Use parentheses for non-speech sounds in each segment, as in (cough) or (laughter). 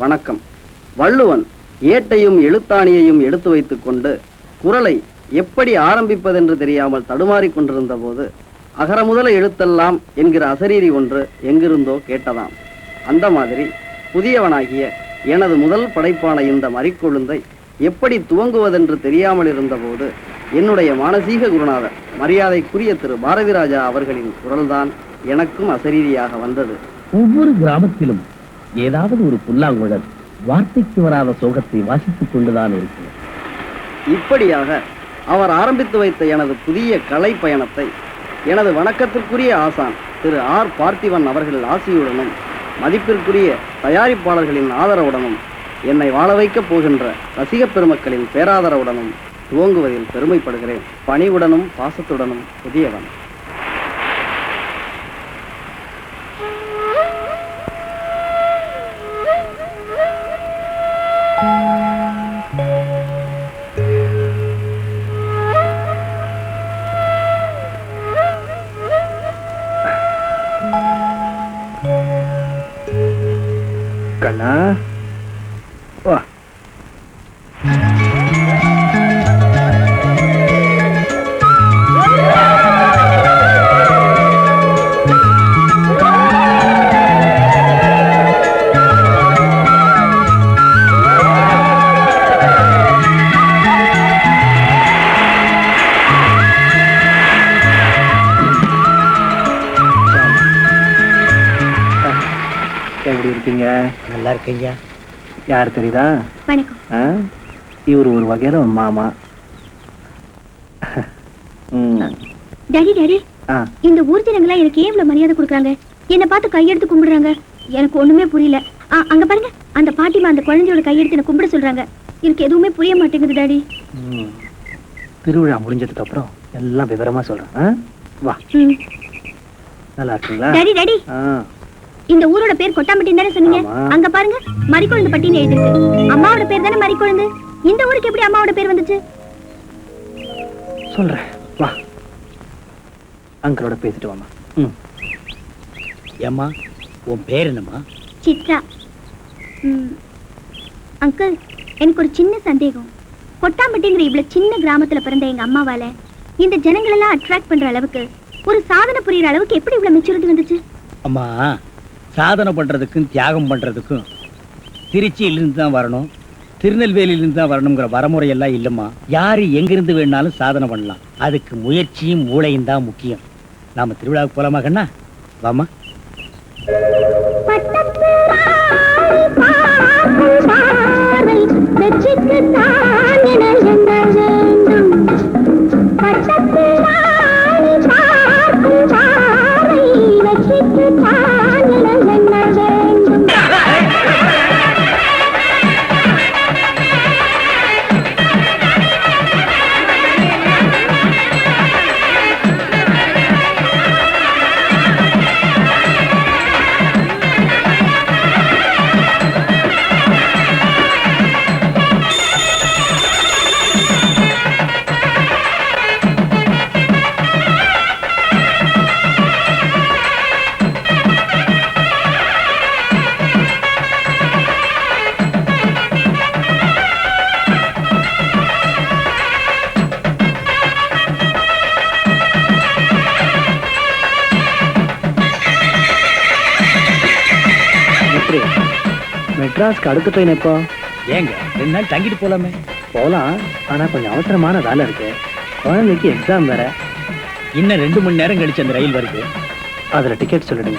வணக்கம். வள்ளுவன் ஏட்டையும் எழுத்தாணியையும் எடுத்து வைத்துக்கொண்டு குரலை எப்படி ஆரம்பிப்பதென்று தெரியாமல் தடுமாறிக் கொண்டிருந்த போது அகரமுதல எழுத்தெல்லாம் என்கிற அசரீரி ஒன்று எங்கிருந்தோ கேட்டதாம். அந்த மாதிரி புதியவனாகிய எனது முதல் படைப்பான இந்த மறிக்கொழுந்தை எப்படி துவங்குவதென்று தெரியாமல் இருந்தபோது என்னுடைய மானசீக குருநாதர் மரியாதைக்குரிய திரு பாரதிராஜா அவர்களின் குரல்தான் எனக்கும் அசரீரியாக வந்தது. ஒவ்வொரு கிராமத்திலும் ஏதாவது ஒரு புல்லாங்குழல் வார்த்தைக்கு வராத சோகத்தை வாசித்துக் கொண்டுதான் இருக்கிறது இப்படியாக அவர் ஆரம்பித்து வைத்த எனது புதிய கலை பயணத்தை எனது வணக்கத்திற்குரிய ஆசான் திரு ஆர் பார்த்திவன் அவர்கள் ஆசியுடனும் மதிப்பிற்குரிய தயாரிப்பாளர்களின் ஆதரவுடனும் என்னை வாழ வைக்கப் போகின்ற ரசிகப் பெருமக்களின் பேராதரவுடனும் துவங்குவதில் பெருமைப்படுகிறேன். பணிவுடனும் பாசத்துடனும் புதியவன். கண்ணா எப்படி இருக்கீங்க? நல்லா இருக்கீங்க. யார் தெரியுதா? வணக்கம். ஆ? இவர் ஒரு வகையில மாமா. Daddy daddy. ஆ, இந்த ஊர் ஜனங்களா எனக்கு ஏன் இவ்வளவு மரியாதை கொடுக்குறாங்க? என்ன பார்த்து கையெடுத்து கும்பிடுறாங்க. எனக்கு ஒண்ணுமே புரியல. அங்க பாருங்க. அந்த பாட்டிமா அந்த குழந்தையோட கையெடுத்து என்ன கும்பிட சொல்றாங்க. எனக்கு எதுவுமே புரிய மாட்டேங்குது டாடி. திருவிழா முடிஞ்சதுக்கு அப்புறம் எல்லாம் விவரமா சொல்றேன்? வா. நல்லா இருக்கீங்களா? Daddy daddy. ஆ, இந்த ஊரோட பேர் கொட்டாம்பட்டின்னு தானே சொன்னீங்க. அங்க பாருங்க மறிக்குழந்து பட்டின்னு எழுதிருக்கு. அம்மாவோட பேர் தானே மறிக்குழந்து? இந்த ஊருக்கு எப்படி அம்மாவோட பேர் வந்துச்சு? சொல்றேன். வா. அங்கிளோட பேசிட்டு வாமா ம். ஏம்மா உன் பேர் என்னம்மா? சித்ரா. அங்கிள் எனக்கு ஒரு சின்ன சந்தேகம். கொட்டாம்பட்டிங்கிற இவ்வளவு சின்ன கிராமத்துல பிறந்த எங்க அம்மாவால இந்த ஜனங்கள் எல்லாம் அட்ராக்ட் பண்ற அளவுக்கு ஒரு சாதனை புரியுற அளவுக்கு எப்படி இவ்வளவு மெச்சூரிட்டி வந்துச்சு? அம்மா சாதனை பண்ணுறதுக்கும் தியாகம் பண்ணுறதுக்கும் திருச்சியிலிருந்து தான் வரணும். திருநெல்வேலியிலிருந்து தான் வரணுங்கிற வரமுறை எல்லாம் இல்லம்மா. யாரு எங்கிருந்து வேணாலும் சாதனை பண்ணலாம். அதுக்கு முயற்சியும் மூளையும் தான் முக்கியம். நாம திருவிழாவுக்கு போகலாமா கண்ணா? வாமா எப்படி மெட்ராஸ்க்கு அடுத்த ட்ரெயின் எப்போ? ஏங்க ரெண்டு நாள் தங்கிட்டு போலாமே. போகலாம் ஆனா கொஞ்சம் அவசரமான வேலை இருக்கு. குழந்தைக்கு எக்ஸாம் வேற. இன்னும் ரெண்டு மணி நேரம் கழிச்சு அந்த ரயில் வருது. அதுல டிக்கெட் சொல்லிடுங்க.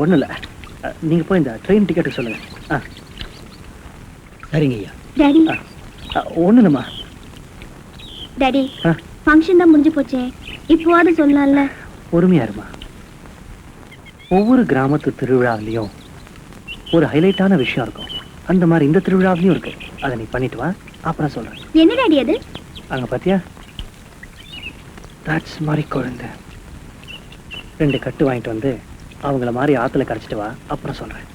ஒன்றும் இல்லை. நீங்கள் போய் இந்த ட்ரெயின் டிக்கெட்டு சொல்லுங்க. ஆ சரிங்க ஐயா டாடி ஒன்றும் இல்லைம்மா டாடி ஆ. ஃபங்க்ஷன் தான் முடிஞ்சு போச்சே. இப்போவாது சொல்லலாம்ல. பொறுமையா இருமா. ஒவ்வொரு கிராமத்து திருவிழாவிலையும் ஒரு ஹைலைட்டான விஷயம் இருக்கும். அந்த மாதிரி இந்த திருவிழாவிலையும் இருக்கு. அதை நீ பண்ணிட்டு வா. அப்புறம் சொல்றேன். என்ன டாடி அது? அங்க பாத்தியா? தட்ஸ் மாதிரி குழந்தை ரெண்டு கட்டு வாங்கிட்டு வந்து அவங்கள மாதிரி ஆத்துல கரைச்சிட்டு வா அப்புறம் சொல்றேன்.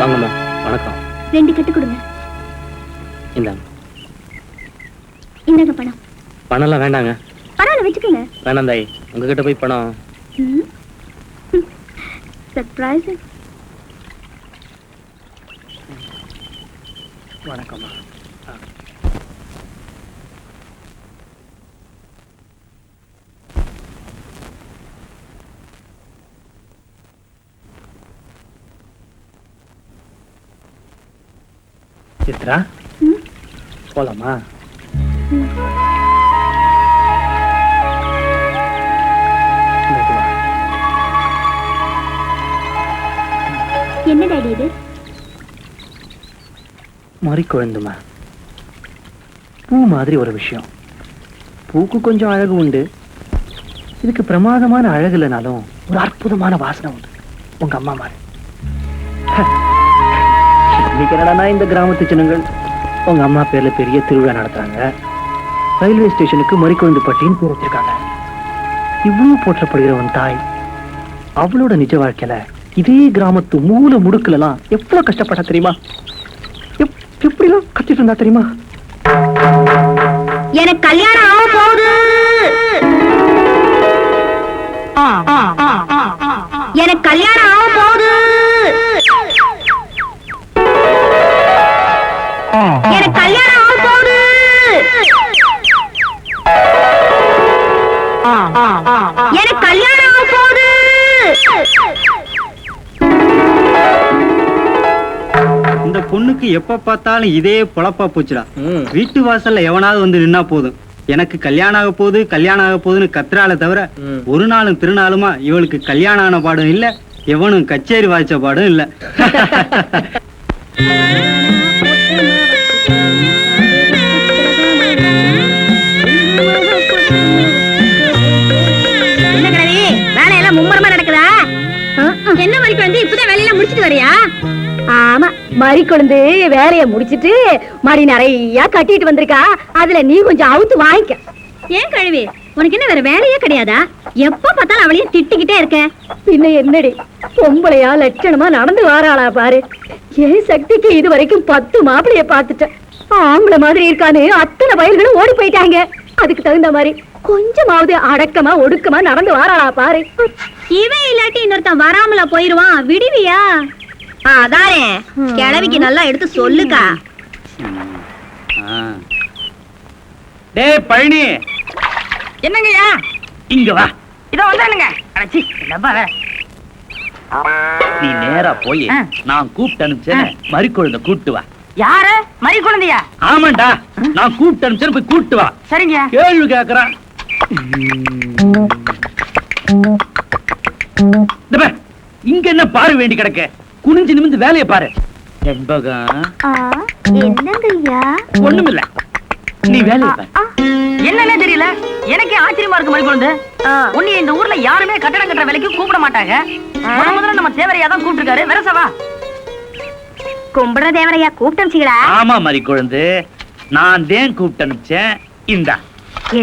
வாங்கம்மா வணக்கம். ரெண்டு கட்டு கொடுங்க. இந்தாங்க. இந்தாங்க பணம். பணம்லாம் வேண்டாங்க. பரவாயில்ல வச்சுக்கோங்க. வேணாம் தாய் உங்ககிட்ட போய் பணம். சர்ப்ரைஸ் வணக்கம்மா. சித்ரா. போலாமா. என்ன டாடி இது? மறி குழந்துமா பூ மாதிரி ஒரு விஷயம். பூக்கு கொஞ்சம் அழகு உண்டு. இதுக்கு பிரமாதமான அழகு இல்லைனாலும் ஒரு அற்புதமான வாசனை உண்டு. உங்க அம்மா மாதிரி. இன்னைக்கு என்னடான்னா இந்த கிராமத்து ஜனங்கள்? உங்க அம்மா பேர்ல பெரிய திருவிழா நடத்துறாங்க. ரயில்வே ஸ்டேஷனுக்கு மறிக்குழந்து பட்டின்னு பேர் வச்சிருக்காங்க. இவ்வளவு போற்றப்படுகிற உன் தாய். அவளோட நிஜ வாழ்க்கையில இதே கிராமத்து மூல முடுக்குல எல்லாம் எவ்வளவு கஷ்டப்பட்டா தெரியுமா? எப்- எப்படிலாம் கத்திட்டு இருந்தா தெரியுமா? எனக்கு கல்யாணம் ஆக போகுது. எனக்கு கல்யாணம் ஆக போகுது. எனக்கு கல்யாணம் ஆக போகுது. எனக்கு கல்யாணம் ஆக போகுது. இந்த பொண்ணுக்கு எப்ப பார்த்தாலும் இதே பொழப்பா போச்சுடா. வீட்டு வாசல்ல எவனாவது வந்து நின்னா போதும். எனக்கு கல்யாணம் ஆக போகுது கல்யாணம் ஆக போகுதுன்னு கத்துறால தவிர ஒரு நாளும் திருநாளுமா இவளுக்கு கல்யாணம் ஆன பாடும் இல்ல எவனும் கச்சேரி வாய்ச்ச பாடும் இல்ல. (laughs) மறி கொழுந்து வேலைய முடிச்சிட்டு மடி நிறைய கட்டிட்டு வந்திருக்கா. அதுல நீ கொஞ்சம் அவுத்து வாங்கிக்க. ஏன் கழுவி? உனக்கு என்ன வேற வேலையே கிடையாதா? எப்ப பார்த்தாலும் அவளையும் திட்டிக்கிட்டே இருக்க. பின்ன என்னடி? பொம்பளையா லட்சணமா நடந்து வாராளா பாரு. என் சக்திக்கு இது வரைக்கும் பத்து மாப்பிளைய பார்த்துட்டேன். ஆம்பளை மாதிரி இருக்கான்னு அத்தனை வயல்களும் ஓடி போயிட்டாங்க. அதுக்கு தகுந்த மாதிரி கொஞ்சமாவது அடக்கமா ஒடுக்கமா நடந்து வாராளா பாரு. இவன் இல்லாட்டி இன்னொருத்தன் வராமல போயிருவான். விடுவியா? அதானே. கிழவிக்கு நல்லா எடுத்து சொல்லுக்கா. டேய் பழனி. என்னங்கய்யா? இங்க வா. இதோ வந்தானுங்க. அடச்சி என்னப்பா வேற நீ நேரா போய். நான் கூப்பிட்டு அனுப்பிச்சேன் மறிக்குழந்தை கூப்பிட்டு வா. யாரு? மறி குழந்தையா? ஆமாண்டா. நான் கூப்பிட்டு அனுப்பிச்சேன் போய் கூப்பிட்டு வா. சரிங்க கேள்வி கேக்குறான். இங்க என்ன பாரு வேண்டி கிடக்க. குனிஞ்சு நிமிந்து வேலையை பாரு. என்னங்கய்யா? ஒண்ணுமில்ல. நீ வேலையை பாரு. என்னன்னே தெரியல? எனக்கே ஆச்சரியமா இருக்கு மறி குழந்தை. உன்னை இந்த ஊர்ல யாருமே கட்டடம் கட்டுற வேலைக்கு கூப்பிட மாட்டாங்க. முத முதல்ல நம்ம தேவரையா தான் கூப்பிட்டுருக்காரு. வெரசவா கும்பிடுற தேவரையா கூப்பிட்டா ஆமா மறிக்குழந்து நான் தேன் கூப்பிட்டு அனுப்பிச்சேன் இந்தா.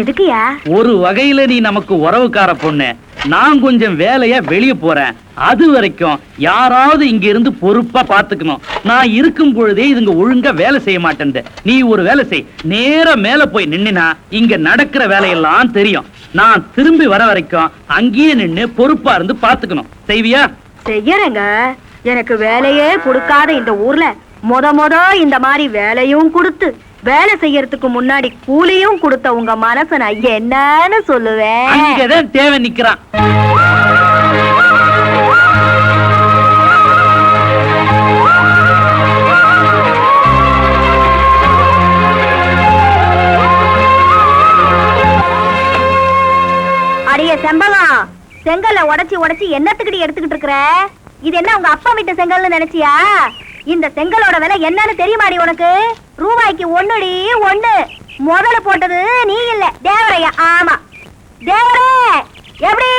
எதுக்குயா ஒரு வகையில நீ நமக்கு உறவுக்கார பொண்ணு. நான் கொஞ்சம் வேலையா வெளிய போறேன். அது வரைக்கும் யாராவது இங்க இருந்து பொறுப்பா பாத்துக்கணும். நான் இருக்கும் பொழுதே இதுங்க ஒழுங்கா வேலை செய்ய மாட்டேன் நீ ஒரு வேலை செய். நேர மேல போய் நின்னுனா இங்க நடக்கிற வேலையெல்லாம் தெரியும். நான் திரும்பி வர வரைக்கும் அங்கேயே நின்னு பொறுப்பா இருந்து பாத்துக்கணும். செய்வியா? செய்யறேங்க. எனக்கு வேலையே கொடுக்காத இந்த ஊர்ல மொத மொத இந்த மாதிரி வேலையும் கொடுத்து வேலை செய்யறதுக்கு முன்னாடி கூலியும் கொடுத்த உங்க மனச நான் என்னன்னு சொல்லுவேன். அங்கதான் தேவை நிக்கிறான். அடிய செம்பகம் செங்கல்ல உடைச்சி உடைச்சி என்னத்துக்குடி எடுத்துக்கிட்டு இருக்கிற? இது என்ன உங்க அப்பா வீட்டு செங்கல்னு நினைச்சியா? இந்த செங்கலோட விலை என்னன்னு தெரியுமாடி உனக்கு? ரூபாய்க்கு ஒண்ணுடி ஒண்ணு. முதல்ல போட்டது நீ இல்ல. தேவரையா ஆமா. தேவரே எப்படி?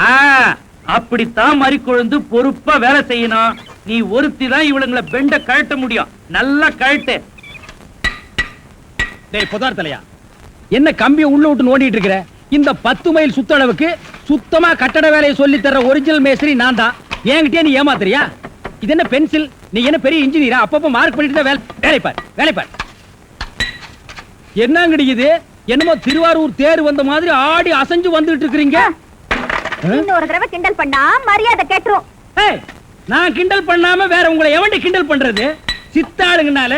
ஆ, அப்படித்தான் மறிக்கொழுந்து பொறுப்பா வேலை செய்யணும் நீ ஒருத்தி தான் இவளுங்களை பெண்ட கழட்ட முடியும். நல்லா கழட்டு. டேய் புதார் தலையா என்ன கம்பியை உள்ள விட்டு நோண்டிட்டு இருக்கிற? இந்த பத்து மைல் சுத்தளவுக்கு சுத்தமா கட்டட வேலையை சொல்லி தர்ற ஒரிஜினல் மேஸ்திரி நான் தான் என்கிட்டயே நீ ஏமாத்துறியா? இது என்ன பென்சில்? நீ என்ன பெரிய இன்ஜினியரா அப்பப்ப மார்க் பண்ணிட்டு தான் வேலை வேலை பார் வேலை பார். என்னங்கடி இது? என்னமோ திருவாரூர் தேர் வந்த மாதிரி ஆடி அசைஞ்சு வந்துட்டு இருக்கிறீங்க. இன்னொரு தடவை கிண்டல் பண்ணா மரியாதை கேட்டுரும். ஏய், நான் கிண்டல் பண்ணாம வேற உங்களை எவன்டி கிண்டல் பண்றது? சித்தாளுங்கனால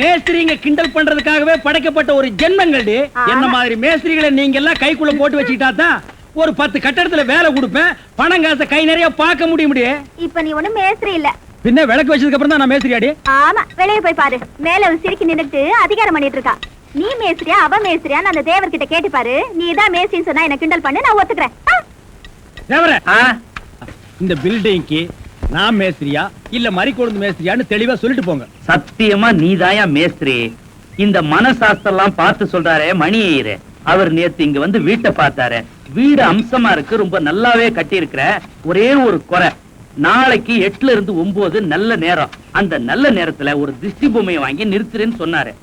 மேஸ்திரிங்க கிண்டல் பண்றதுக்காகவே படைக்கப்பட்ட ஒரு ஜென்மங்கள்டி. என்ன மாதிரி மேஸ்திரிகளை நீங்க எல்லாம் கைக்குள்ள போட்டு வச்சுக்கிட்டா தான் ஒரு பத்து கட்டடத்துல வேலை கொடுப்பேன். பணம் காசை கை நிறைய பார்க்க முடிய முடியும் இப்ப நீ ஒண்ணும் மேஸ்திரி இல்ல. பின்ன விளக்கு வச்சதுக்கு அப்புறம் தான் நான் மேஸ்திரி அடி ஆமா வெளிய போய் பாரு. மேல ஒரு சிரிக்கி நின்னுட்டு அதிகாரம் பண்ணிட்டு இருக்கா. நீ மேஸ்திரியா அவ மேஸ்திரியா அந்த தேவர்கிட்ட கேட்டு பாரு. நீ தான் மேஸ்திரின்னு சொன்னா என்ன கிண்டல் பண்ணு நான் ஒத்துக்கிறேன்? தேவர? இந்த பில்டிங்க்கு நான் மேஸ்திரியா இல்ல மறிக்கொழுந்து மேஸ்திரியான்னு தெளிவா சொல்லிட்டு போங்க. சத்தியமா நீதாயா மேஸ்திரி? இந்த மனசாஸ்திரம் பார்த்து சொல்றாரே மணி ஐயரு அவர் நேத்து இங்க வந்து வீட்டை பார்த்தாரு. வீடு அம்சமா இருக்கு ரொம்ப நல்லாவே கட்டி இருக்கிற ஒரே ஒரு குறை. நாளைக்கு எட்டுல இருந்து ஒன்பது நல்ல நேரம். அந்த நல்ல நேரத்துல ஒரு திருஷ்டி பொம்மையை வாங்கி நிறுத்துறேன்னு சொன்னாரு.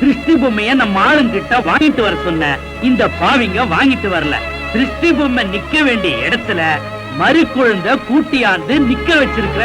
திருஷ்டி பொம்மைய நம்ம ஆளுங்கிட்ட வாங்கிட்டு வர சொன்ன இந்த பாவிங்க வாங்கிட்டு வரல. திருஷ்டி பொம்மை நிக்க வேண்டிய இடத்துல மறு குழந்தை கூட்டியாந்து நிக்க வச்சிருக்கிற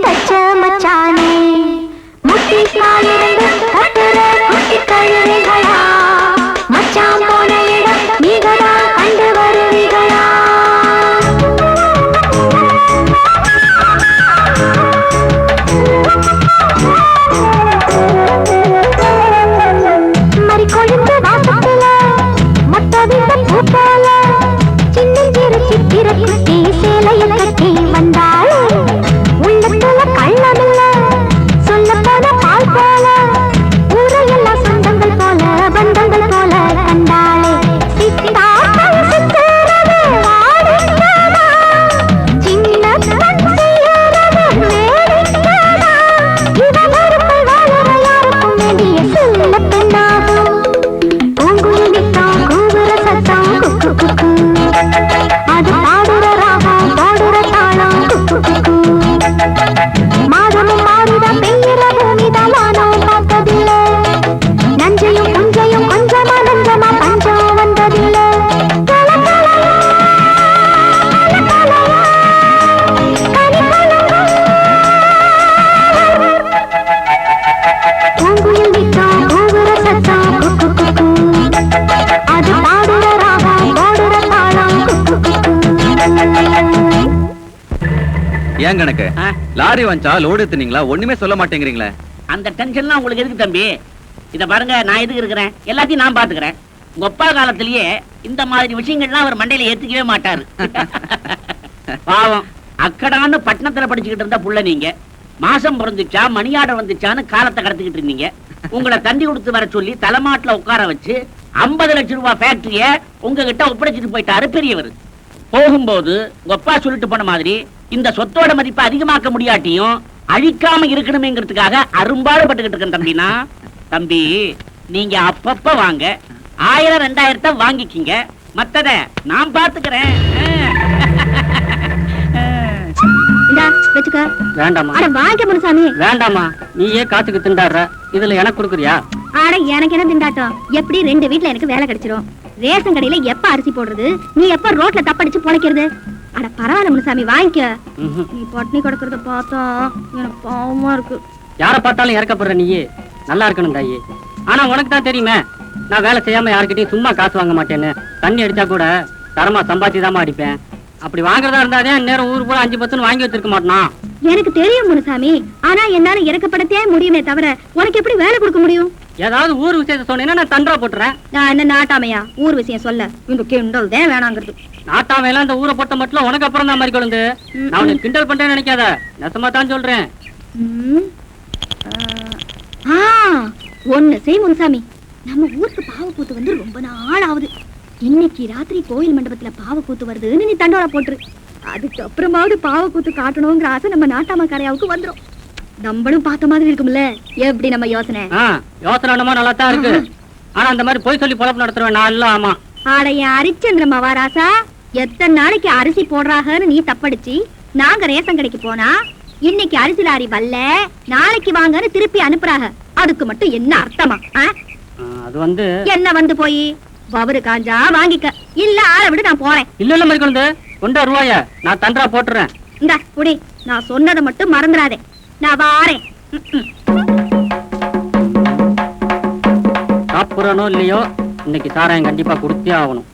टच मचाना ஏன் கணக்கு. லாரி வந்துச்சா லோடு எடுத்துனீங்களா ஒண்ணுமே சொல்ல மாட்டேங்கிறீங்களே. அந்த டென்ஷன்லாம் உங்களுக்கு எதுக்கு தம்பி? இத பாருங்க நான் எதுக்கு இருக்கிறேன்? எல்லாத்தையும் நான் பாத்துக்கிறேன். உங்க அப்பா காலத்திலேயே இந்த மாதிரி விஷயங்கள்லாம் அவர் மண்டையில ஏத்துக்கவே மாட்டாரு. (laughs) பாவம். அக்கடான்னு பட்டணத்துல படிச்சுக்கிட்டு இருந்த புள்ள நீங்க. மாசம் பிறந்துச்சா மணியாட வந்துச்சான்னு காலத்தை கடத்திக்கிட்டு இருந்தீங்க. உங்களை தண்டி கொடுத்து வர சொல்லி தலைமாட்டுல உட்கார வச்சு 50 லட்சம் ரூபாய் ஃபேக்டரிய உங்ககிட்ட ஒப்படைச்சிட்டு போயிட்டாரு பெரியவர். போகும்போது உங்க அப்பா சொல்லிட்டு போன மாதிரி இந்த சொத்தோட மதிப்பை அதிகமாக்க முடியாட்டியும் அழிக்காம இருக்கணுமேங்கிறதுக்காக அரும்பாடுபட்டுக்கிட்டு இருக்கேன் தம்பினா. தம்பி நீங்க அப்பப்ப வாங்க. ஆயிரம் ரெண்டாயிரத்தை வாங்கிக்கிங்க. மத்தத நான் பாத்துக்கிறேன். வேண்டாமா வாங்கிக்க முனுசாமி. வேண்டாமா நீயே காத்துக்கு திண்டாடுற. இதுல எனக்கு கொடுக்குறியா? ஆட எனக்கு என்ன திண்டாட்டம்? எப்படி ரெண்டு வீட்ல எனக்கு வேலை கிடைச்சிரும்? ரேஷன் கடையில எப்ப அரிசி போடுறது? நீ எப்ப ரோட்ல தப்படிச்சு பொழைக்கிறது? அட பரவாயில்ல முனுசாமி வாங்கிக்க. நீ பட்னி கிடக்குறத பார்த்தா எனக்கு பாவமா இருக்கு. யார பார்த்தாலும் இறக்கப்படுற நீயே. நல்லா இருக்கணும் தாயி. ஆனா உனக்கு தான் தெரியுமே நான் வேலை செய்யாம யாருக்கிட்டையும் சும்மா காசு வாங்க மாட்டேன்னு. தண்ணி அடிச்சா கூட தரமா சம்பாதிச்சு அடிப்பேன். அப்படி வாங்குறதா இருந்தாதே நேரம் ஊர் பூரா அஞ்சு பத்துன்னு வாங்கி வச்சிருக்க மாட்டான். எனக்கு தெரியும் முனுசாமி ஆனா என்னால இறக்கப்படத்தே முடியுமே தவிர உனக்கு எப்படி வேலை கொடுக்க முடியும்? ஏதாவது ஊர் விஷயத்த சொன்னீங்கன்னா நான் தண்டா போட்டுறேன். நான் என்ன நாட்டாமையா? ஊர் விஷயம் சொல்ல. இந்த கிண்டல் தான் வேணாங்கிறது. நாட்டாம எல்லாம் இந்த ஊரை போட்ட மட்டும் உனக்கு அப்புறம் தான் மாதிரி கொழுந்து. நான் உன்னை கிண்டல் பண்றேன்னு நினைக்காத. நெசமா தான் சொல்றேன். ஒண்ணு செய் முனுசாமி. நம்ம ஊருக்கு பாவக்கூத்து வந்து ரொம்ப நாள் ஆகுது. இன்னைக்கு ராத்திரி கோயில் மண்டபத்துல பாவக்கூத்து வருதுன்னு நீ தண்டோரா போட்டுரு. அதுக்கப்புறமாவது பாவக்கூத்து காட்டணுங்கிற ஆசை நம்ம நாட்டாம கரையாவுக்கு வந்துரும். நம்மளும் பார்த்த மாதிரி இருக்கும்ல? எப்படி நம்ம யோசனை? யோசனை என்னமோ நல்லா தான் இருக்கு ஆனா அந்த மாதிரி போய் சொல்லி பொழப்பு நடத்துறேன் நான் இல்ல ஆமா. ஆடைய அரிச்சந்திர மகாராசா எத்தனை நாளைக்கு அரிசி போடுறாங்கன்னு நீ தப்படிச்சு நாங்க ரேஷன் கடைக்கு போனா இன்னைக்கு அரிசி லாரி வரல நாளைக்கு வாங்கன்னு திருப்பி அனுப்புறாங்க அதுக்கு மட்டும் என்ன அர்த்தமா அது வந்து என்ன வந்து போய்? வவரு காஞ்சா வாங்கிக்க. இல்ல ஆளை விடு நான் போறேன். இல்ல இல்ல மாதிரி கொழுந்து கொண்டா ரூபாய. நான் தண்டா போட்டுறேன். இந்த புடி நான் சொன்னதை மட்டும் மறந்துடாதே நான் வாரேன். சாப்பிட்றனோ இல்லையோ இன்னைக்கு சாராயம் கண்டிப்பா கொடுத்தே ஆகணும்.